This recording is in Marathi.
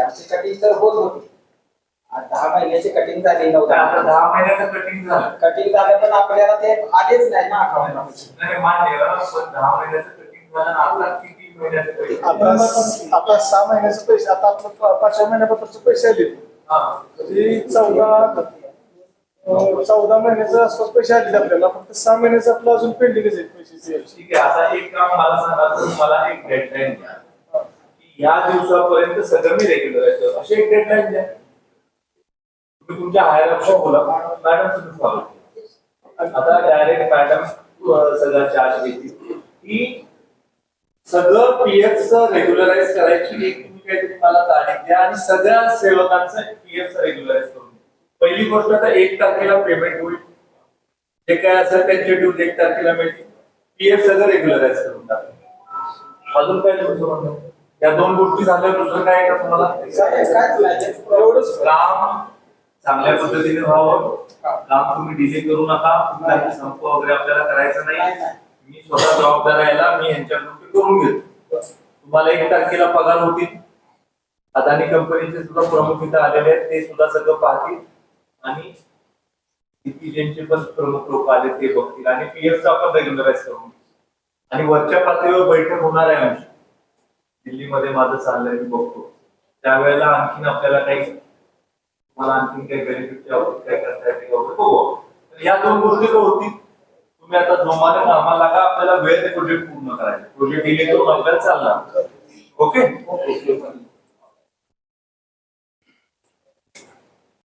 आमची कटिंग तर होत होती. दहा महिन्याची कटिंग झाली आता दहा महिन्याचं कटिंग झालं. कटिंग झालं पण आपल्याला ते आलेच नाही ना अकाउंटला नाही मान्य आहे, पण दहा महिन्याचं कटिंग झालं आणि आता किती महिन्याचं कटिंग आता आता सहा महिन्याचे पैसे आता आपलं पा- पाचव्या महिन्यापत्रचे पैसे आले. हा. म्हणजे चौदा अं, चौदा महिन्याच्या आसपास पैसे आले आपल्याला. फक्त सहा महिन्याचं आपलं अजून पेंडिंगच आहेत पैसे ठीक आहे आता एक काम मला सांगा तुम्ही मला एक डेडलाईन द्या. या दिवसापर्यंत सगळं मी रेग्युलर अशी एक डेडलाईन द्या. तुम्ही तुमच्या हायर अपशी बोला. मॅडम तुम्ही फॉलो आता डायरेक्ट मॅडम सगळं चार्ज घेतील. की सगळं पीएफ रेग्युलराईज करायची एक तुम्ही काहीतरी मला तारीख द्या आणि सगळ्या सेवकांचं पीएफ रेग्युलराईज करून पहिली गोष्ट तर एक तारखेला पेमेंट होईल. जे काय असेल त्यांचे ड्यूज एक तारखेला मिळतील. पीएफ सगळं रेग्युलराईज करून टाकेल अजून काय तुमचं म्हणणं या दोन गोष्टी झाल्या दुसरं काय का तुम्हाला? काम चांगल्या पद्धतीने व्हावं. काम तुम्ही डिले करू नका. कुठलाही संप वगैरे आपल्याला करायचं नाही. मी स्वतः जबाबदार राहायला मी यांच्याकडून करून घेतो. तुम्हाला एक तारखेला पगार होतील. अदानी कंपनीचे सुद्धा प्रमुख इथं आलेले आहेत. ते सुद्धा सगळं पाहतील. आणि किती ज्यांचे पण प्रमुख लोक आले ते बघतील. आणि पीएफ चा आपण रेग्युलराईज करून. आणि वरच्या पातळीवर बैठक होणार आहे आमची. दिल्लीमध्ये माझं चाललंय मी बघतो. त्यावेळेला आणखीन आपल्याला काही मला आणखीन काही बेनिफिट काय करता येते बघू तर या दोन गोष्टी तर होतील. तुम्ही आता जोमाने कामाला लागा आपल्याला वेळ ते प्रोजेक्ट पूर्ण करायचे. प्रोजेक्ट डिले करून आपल्याला चालला ओके